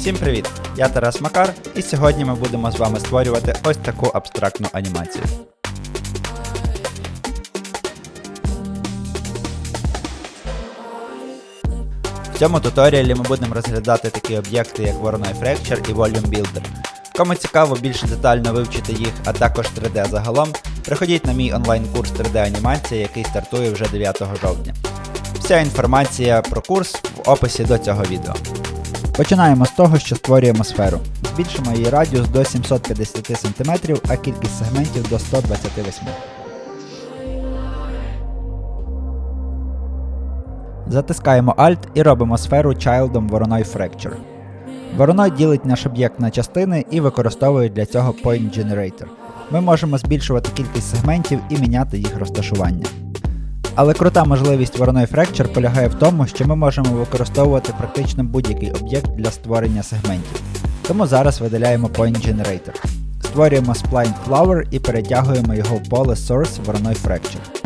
Всім привіт! Я Тарас Макар, і сьогодні ми будемо з вами створювати ось таку абстрактну анімацію. В цьому туторіалі ми будемо розглядати такі об'єкти, як Voronoi Fracture і Volume Builder. Кому цікаво більш детально вивчити їх, а також 3D загалом, приходіть на мій онлайн-курс 3D анімація, який стартує вже 9 жовтня. Вся інформація про курс в описі до цього відео. Починаємо з того, що створюємо сферу. Збільшимо її радіус до 750 см, а кількість сегментів до 128 Затискаємо Alt і робимо сферу чайлдом Voronoi Fracture. Voronoi ділить наш об'єкт на частини і використовує для цього Point Generator. Ми можемо збільшувати кількість сегментів і міняти їх розташування. Але крута можливість Voronoi Fracture полягає в тому, що ми можемо використовувати практично будь-який об'єкт для створення сегментів. Тому зараз видаляємо Point Generator. Створюємо Spline Flower і перетягуємо його в поле Source Voronoi Fracture.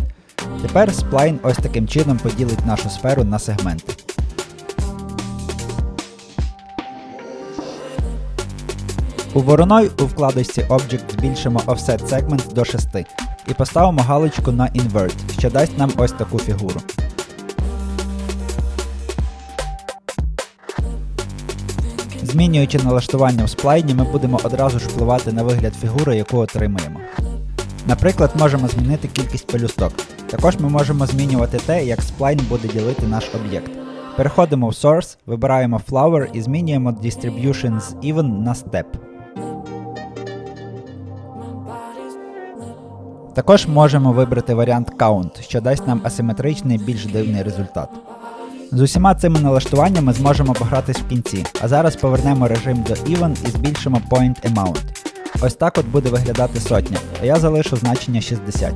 Тепер Spline ось таким чином поділить нашу сферу на сегменти. У Voronoi у вкладочці Object збільшимо Offset Segments до 6 і поставимо галочку на Invert, що дасть нам ось таку фігуру. Змінюючи налаштування в сплайні, ми будемо одразу ж впливати на вигляд фігури, яку отримаємо. Наприклад, можемо змінити кількість пелюсток. Також ми можемо змінювати те, як сплайн буде ділити наш об'єкт. Переходимо в Source, вибираємо Flower і змінюємо Distribution з Even на Step. Також можемо вибрати варіант Count, що дасть нам асиметричний більш дивний результат. З усіма цими налаштуваннями зможемо погратись в кінці, а зараз повернемо режим до Even і збільшимо Point Amount. Ось так от буде виглядати сотня, а я залишу значення 60.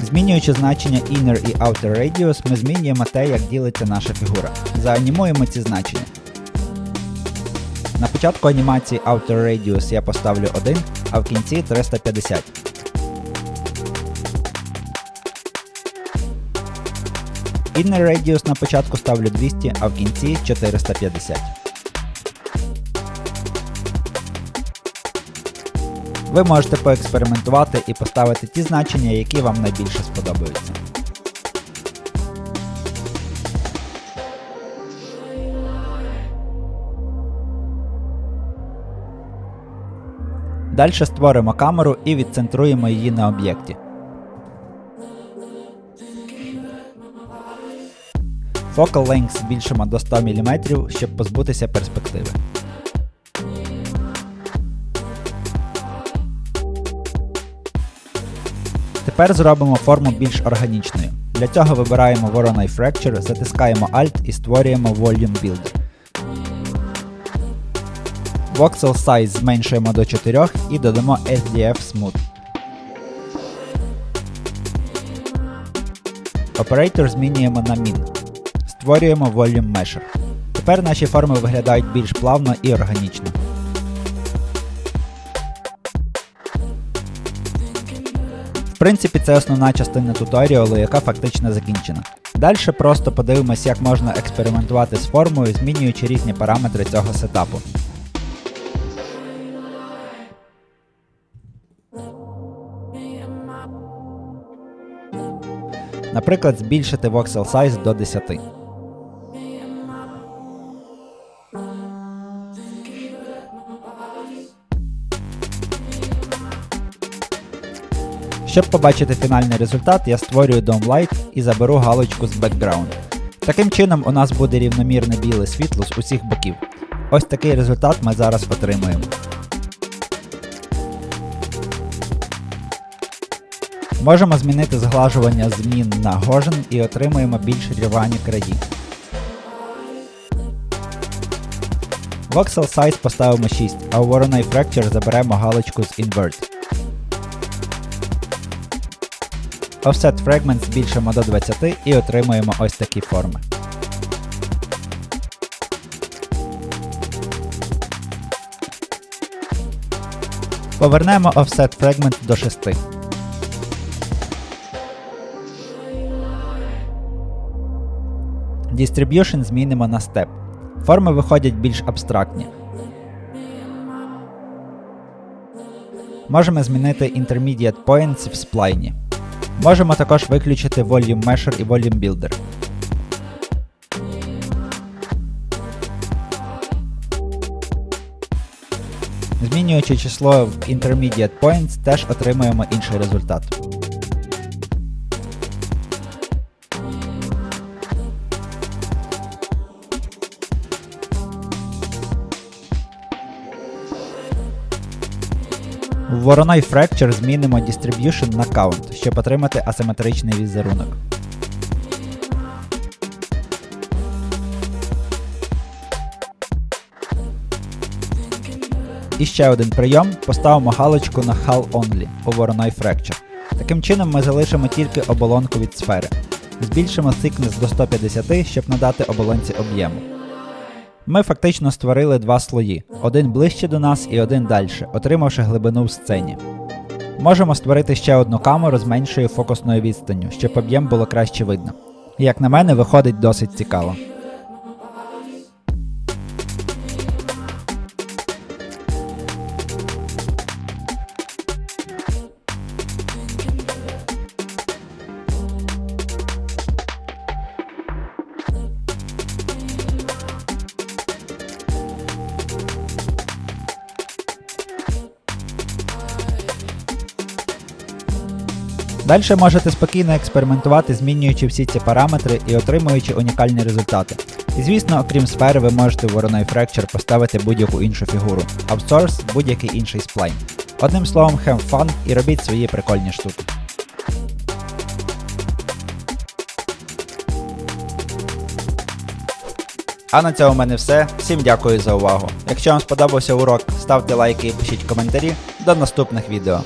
Змінюючи значення Inner і Outer Radius, ми змінюємо те, як ділиться наша фігура. Заанімуємо ці значення. На початку анімації Outer Radius я поставлю 1, а в кінці 350. Inner Radius на початку ставлю 200, а в кінці 450. Ви можете поекспериментувати і поставити ті значення, які вам найбільше сподобаються. Далі створимо камеру і відцентруємо її на об'єкті. Focal length збільшимо до 100 мм, щоб позбутися перспективи. Тепер зробимо форму більш органічною. Для цього вибираємо Voronoi Fracture, затискаємо Alt і створюємо Volume Builder. Voxel Size зменшуємо до 4 і додамо SDF Smooth. Operator змінюємо на Min. Створюємо Volume Measure. Тепер наші форми виглядають більш плавно і органічно. В принципі, це основна частина туторіалу, яка фактично закінчена. Далі просто подивимось, як можна експериментувати з формою, змінюючи різні параметри цього сетапу. Наприклад, збільшити voxel size до 10. Щоб побачити фінальний результат, я створюю Dome Light і заберу галочку з Background. Таким чином у нас буде рівномірне біле світло з усіх боків. Ось такий результат ми зараз отримуємо. Можемо змінити зглажування змін на Gaussian і отримуємо більш рівні краї. Voxel Size поставимо 6, а у Voronoi Fracture заберемо галочку з Invert. Offset Fragment збільшимо до 20 і отримуємо ось такі форми. Повернемо Offset Fragment до 6. Distribution змінимо на Step. Форми виходять більш абстрактні. Можемо змінити Intermediate Points в сплайні. Можемо також виключити Volume Measure і Volume Builder. Змінюючи число в Intermediate Points, теж отримуємо інший результат. В Voronoi Fracture змінимо Distribution на Count, щоб отримати асиметричний візерунок. І ще один прийом поставимо галочку на Hull Only у Voronoi Fracture. Таким чином ми залишимо тільки оболонку від сфери. Збільшимо thickness до 150, щоб надати оболонці об'єму. Ми фактично створили два слої: один ближче до нас і один далі, отримавши глибину в сцені. Можемо створити ще одну камеру з меншою фокусною відстанню, щоб об'єм було краще видно. Як на мене, виходить досить цікаво. Далі можете спокійно експериментувати, змінюючи всі ці параметри і отримуючи унікальні результати. І звісно, окрім сфери, ви можете в Voronoi Fracture поставити будь-яку іншу фігуру, а в Source будь-який інший сплайн. Одним словом, have fun і робіть свої прикольні штуки. А на цьому в мене все. Всім дякую за увагу. Якщо вам сподобався урок, ставте лайки і пишіть коментарі. До наступних відео.